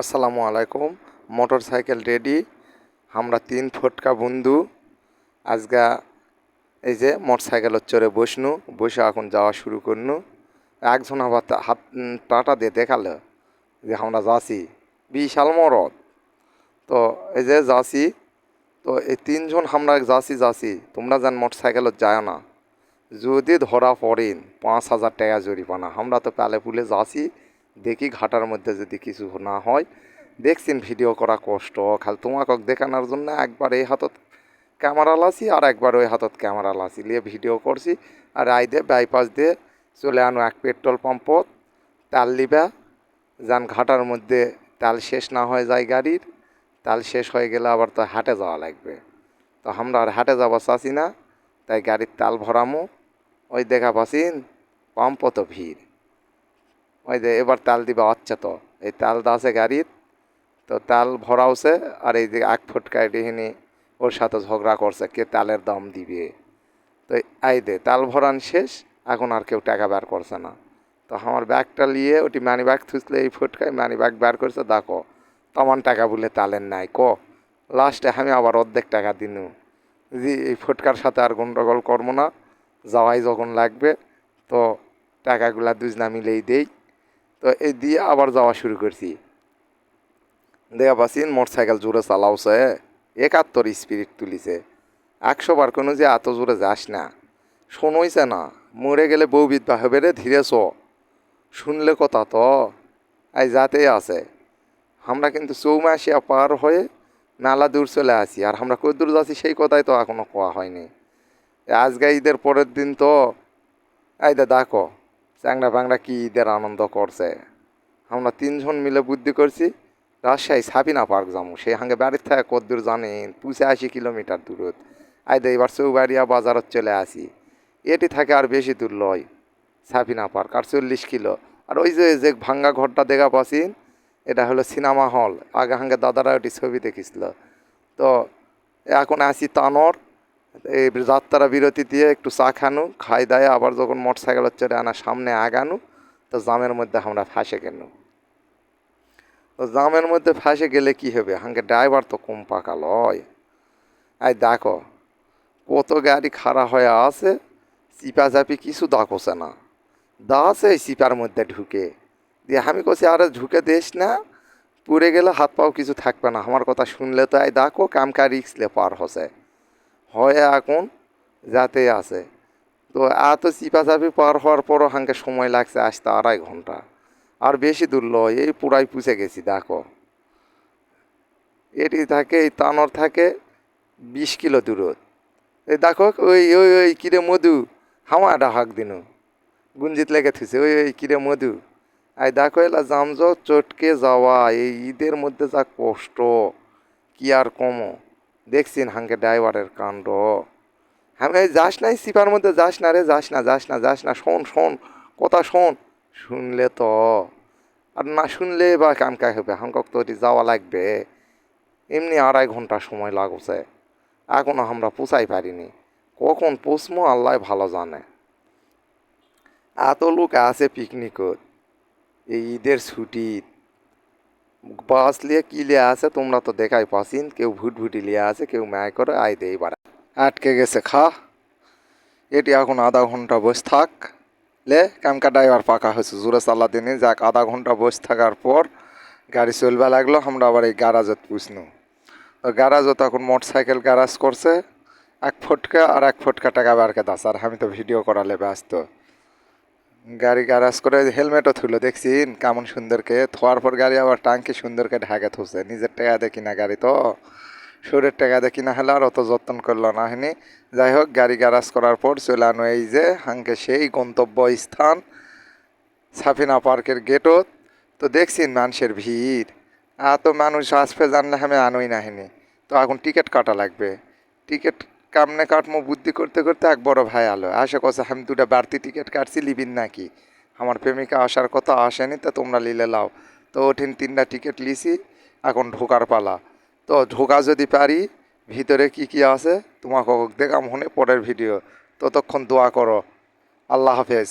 আসসালামু আলাইকুম। Motorcycle ready. আমরা তিন ফটকা বন্ধু। আজগা এই যে মোটর সাইকেলের চড়ে বসনু। বসে এখন যাওয়া শুরু করনু। একজন আবার হাত টাটা দিয়ে দেখাল যে আমরা যাচ্ছি। বিশাল মরদ। তো এই যে যাচ্ছি, তো এই তিনজন আমরা যাচ্ছি যাচ্ছি। তোমরা যেন মোটর সাইকেলত যায় না। যদি ধরা পড়েন, পাঁচ হাজার টাকা জরিমানা। আমরা তো প্যালে পুলে যাচ্ছি। দেখি ঘাটার মধ্যে যদি কিছু না হয়। দেখছেন ভিডিও করা কষ্ট, খালি তোমাকে দেখানোর জন্য একবার এই হাতত ক্যামেরা লাসি আর একবার ওই হাতত ক্যামেরা লাসি। নিয়ে ভিডিও করছি আর আই দিয়ে বাইপাস দিয়ে চলে আনো এক পেট্রোল পাম্পত তাল লিবা যান ঘাটার মধ্যে তাল শেষ না হয়ে যায় গাড়ির। তাল শেষ হয়ে গেলে আবার তো হাটে যাওয়া লাগবে। তো আমরা আর হাটে যাব চাচ্ছি না, তাই গাড়ির তাল ভরামো। ওই দেখা পাচ্ছিন পাম্প তো ভিড়। ওই যে এবার তাল দিবা হচ্ছে তো। এই তেল আছে গাড়ির, তো তেল ভরাওছে আর এই যে এক ফুটকায় ডিহিনি ওর সাথে ঝগড়া করছে, কে তালের দাম দিবে। তো এই দে, তাল ভরান শেষ, এখন আর কেউ টাকা বের করছে না। তো আমার ব্যাগটা নিয়ে ওটি মানি ব্যাগ থুসলে এই ফুটকায় মানি ব্যাগ বের করছে, দেখো, তমান টাকা বলে তালের নাই, ক? লাস্টে আমি আবার অর্ধেক টাকা দিনু। জি, এই ফুটকার সাথে আর গন্ডগোল করব না, যাওয়াই যখন লাগবে, তো টাকাগুলা দুজনা মিলেই দেই। তো এই দিয়ে আবার যাওয়া শুরু করছি। দেখা পাচ্ছিন মোটর সাইকেল জোরে চালাওছে, একাত্তর স্পিরিট তুলিছে। একশো বার কোনো যে এত জোরে যাস না। শোনইছে না। মরে গেলে বউ বিধবা হবে রে ধীরে চ শুনলে কথা তো এই যাতেই আছে। আমরা কিন্তু চৌমাসিয়া পার হয়ে মেলা দূর চলে আসি, আর আমরা কত দূর যাচ্ছি সেই কথাই তো এখনও কোয়া হয়নি। আজকে ঈদের পরের দিন তো এই দেখো। চ্যাংরা ব্যাংরা কি ঈদের আনন্দ করছে? আমরা তিনজন মিলে বুদ্ধি করছি, রাজশাহী সাবিনা পার্ক যাব। সেই হাঙ্গে বাড়ির থেকে কত দূর জানেন আশি কিলোমিটার দূরত। দে, এবার চৌবাড়িয়া বাজারত চলে আসি। এটি থাকে আর বেশি দূর লয়, সাবিনা পার্ক, আর চল্লিশ কিলো। আর ওই যে যে ভাঙ্গা ঘরটা দেখা পাচ্ছিন, এটা হলো সিনেমা হল। আগে হাঙ্গে দাদারা ওটি ছবি দেখিছিল। তো এখন আসি তানর এই যাত্রা বিরতি দিয়ে একটু চা খানু, খাই দায় আবার যখন মোটর সাইকেল চড়ে আনা সামনে আগানু, তো জামের মধ্যে আমরা ফাঁসে গেল তো জামের মধ্যে ফাঁসে গেলে কি হবে? হাঙ্গে ড্রাইভার তো কম পাকা লয়। এই দেখো, কত গাড়ি খাড়া হয়ে আছে চিপা চাপি কিছু দাকোছে না। দা আছে এই চিপার মধ্যে ঢুকে। দিয়ে আমি কছি আরে ঢুকে দিস না, পুড়ে গেলে হাত পাও কিছু থাকবে না। আমার কথা শুনলে তো এই দেখো কামকা রিক্সলে পার হসে। হয় এখন যাতে আছে। তো এত চিপা চাপি পার হওয়ার পরও হাঙ্কে সময় লাগছে আসতে আড়াই ঘণ্টা। আর বেশি দূর লয়, এই পুরাই পুষে গেছি, দেখো। এটি থাকে, এই তানর থাকে বিশ কিলো দূরত এই দেখো, ওই ওই ওই কিরে মধু, হামা ডাহাক দিন। গুঞ্জিত লেগে থুছে ওই ওই কিরে মধু। আই দেখো, এলা জামজ চটকে যাওয়া, এই ঈদের মধ্যে যা কষ্ট, কি আর কমো। দেখছেন হাঙ্কে ড্রাইভারের কাণ্ড। হ্যাঁ যাস না এই সিপার মধ্যে যাস না রে, যাস না যাস না যাস না, শোন শোন, কথা শোন। শুনলে তো, আর না শুনলে বা কামকা হবে হাঙ্কক তো যাওয়া লাগবে। এমনি আড়াই ঘণ্টা সময় লাগছে এখনও আমরা পোষাই পারিনি। কখন পোষমো আল্লাহ ভালো জানে। এত লোক আছে পিকনিকত, এই ঈদের ছুটি বাস লিয়ে কি লিয়ে আছে? তোমরা তো দেখাই পাসিন। কেউ ভুটভুটি লিয়ে আছে, কেউ ম্যায় করে, আয় দে এবার। আটকে গেছে, খা। এটি এখন আধা ঘণ্টা বসে থাক। লে, কামকা ড্রাইভার পাকা হয়েছে। জোরে চালা দিনে যাক, আধা ঘণ্টা বসে থাকার পর গাড়ি চলবে লাগল। আমরা আবার এই গ্যারাজত পুষনু। তো গ্যারাজত এখন মোটর সাইকেল গ্যারাজ করছে। এক ফুটকা আর এক ফুটকা টাকা বারকে দাস। আর আমি তো ভিডিও করালে ব্যস্ত। গাড়ি গ্যারাজ করে হেলমেটও থুলো দেখছিন? কেমন সুন্দরকে থোয়ার পর গাড়ি আবার টাঙ্কি সুন্দরকে ঢাকা থুছে নিজের টাকা দেখি না গাড়ি তো। শরীরের টাকা দেখি না হলে আর অত যত্ন করল না, হয়নি? যাই হোক, গাড়ি গ্যারাজ করার পর চলে আনো এই যে হাঙ্কে সেই গন্তব্য স্থান, সাফিনা পার্কের গেটও তো দেখছিন মানুষের ভিড়। আর তো মানুষ আসবে জানলে আমি আনোই নাহিনি তো এখন টিকিট কাটা লাগবে। টিকিট কামনে কাটমো বুদ্ধি করতে করতে এক বড় ভাই আলো। আসে কছে আমি দুটা বাড়তি টিকিট কাটছি, লিবিন নাকি? আমার প্রেমিকা আসার কথা আসেনি, তা তোমরা লিলে লাও। তো ওঠেন, তিনটা টিকিট লিছি, এখন ঢোকার পালা। তো ঢোকা যদি পারি, ভিতরে কি কি আছে? তোমাকে দেখাম হনে পরের ভিডিও। ততক্ষণ দোয়া করো। আল্লাহ হাফেজ।